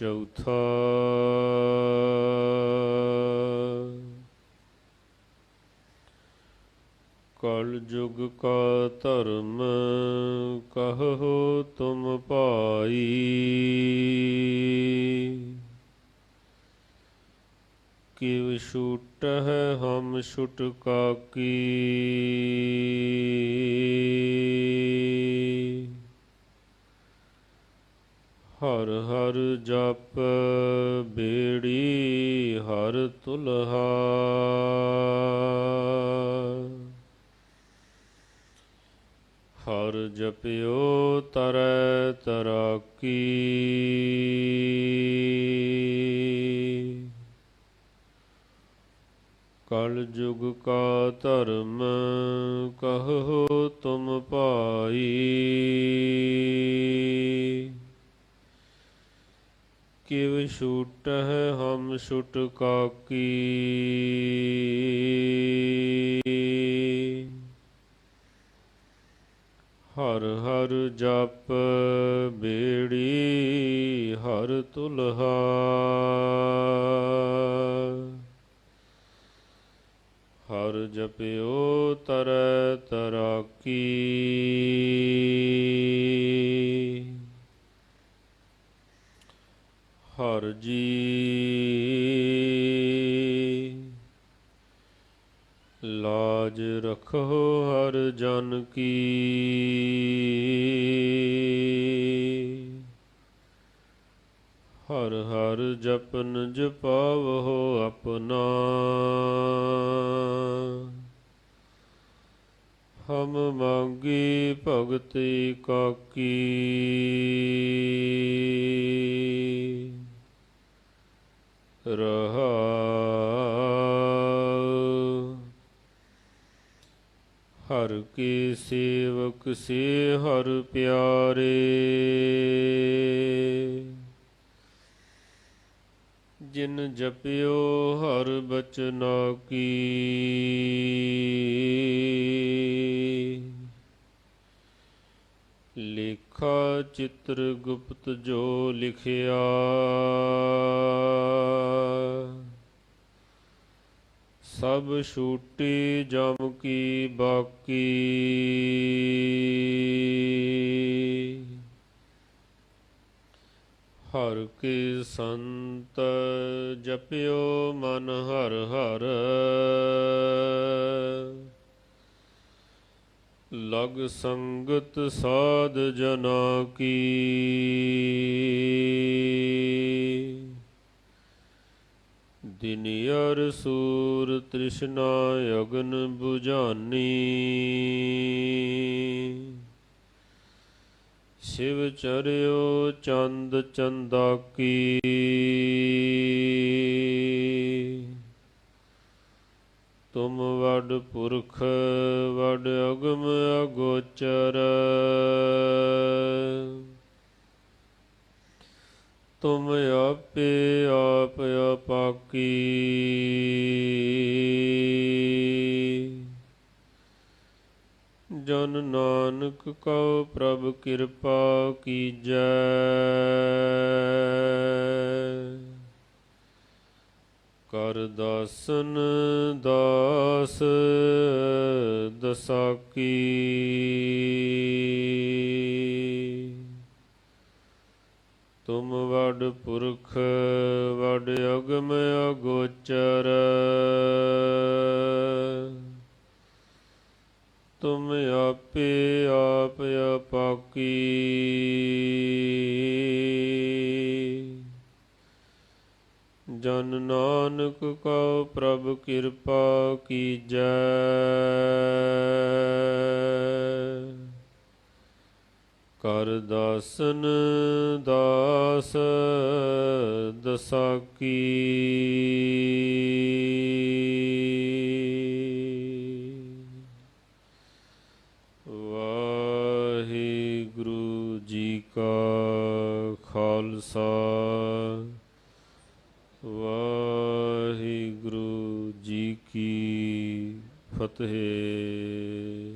ਚੌਥਾ। ਕਲ ਯੁਗ ਕਾ ਧਰਮ ਕਹੋ ਤੁਮ ਪਾਈ ਕਿਵ ਛੂਟ ਹੈ ਹਮ ਛੁਟ ਕਾਕੀ ਹਰ ਹਰ ਜਪ ਬੇੜੀ ਹਰ ਤੁਲਹਾ। ਹਰ ਜਪਿਓ ਤਰੈ ਤਰਾਕੀ। ਕਲ ਯੁਗ ਕਾ ਧਰਮ ਕਹੋ ਤੁਮ ਪਾਈ ਕਿਵ ਛੂਟ ਹੈ ਹਮ ਛੁਟ ਕਾਕੀ ਹਰ ਹਰ ਜਪ ਬੇੜੀ, ਹਰ ਤੁਲਹਾ। ਹਰ ਜਪਿਓ ਤਰੈ ਤਰਾਕੀ। ਹਰ ਜੀ। ਲਾਜ ਰਖੋ ਹਰ ਜਨ ਕੀ। ਹਰ ਹਰ ਜਪਨ ਜਪਾਵੋ ਆਪਣਾ। ਹਮ ਮੰਗੀ ਭਗਤੀ ਕਾਕੀ। ਰਹਾ। ਹਰ ਕੀ ਸੇਵਕ ਸੇ ਹਰ ਪਿਆਰੇ। ਜਿਨ ਜਪਿਓ ਹਰ ਬਚਨਾ ਕੀ। ਲੇਖਾ ਚਿੱਤਰ ਗੁਪਤ ਜੋ ਲਿਖਿਆ। ਸਭ ਛੂਟੀ ਜਮ ਕੀ ਬਾਕੀ। ਹਰ ਕੀ ਸੰਤ ਜਪਿਓ ਮਨ ਹਰ ਹਰ। ਲਗ ਸੰਗਤ ਸਾਧ ਜਨਾ ਕੀ। ਦਿਨਿਯਰ ਸੂਰ ਤ੍ਰਿਸ਼ਨਾ ਅਗਨ 부ਝਾਨੀ ਸ਼ਿਵ ਚਰਿਓ ਚੰਦ ਕੀ ਤੁਮ ਵਡ ਪੁਰਖ, ਵਡ ਅਗਮ ਅਗੋਚਰ। ਤੁਮ ਆਪੇ ਆਪ ਅਪਾਕੀ। ਜਨ ਨਾਨਕ ਕਉ ਪ੍ਰਭ ਕਿਰਪਾ ਕੀਜੈ। ਕਰ ਦਾਸਨ ਦਾਸ ਦਸਾਕੀ ਤੁਮ ਵਡ ਪੁਰਖ, ਵਡ ਅਗਮ ਅਗੋਚਰ। ਤੁਮ ਆਪੇ ਆਪ ਅਪਾਕੀ। ਜਨ ਨਾਨਕ ਕਉ ਪ੍ਰਭ ਕਿਰਪਾ ਕੀਜੈ। ਕਰ ਦਾਸਨ ਦਾਸ ਦਸਾਕੀ। ਵਾਹਿਗੁਰੂ ਜੀ ਕਾ ਖਾਲਸਾ। ਵਾਹਿਗੁਰੂ ਜੀ ਕੀ ਫਤਿਹ।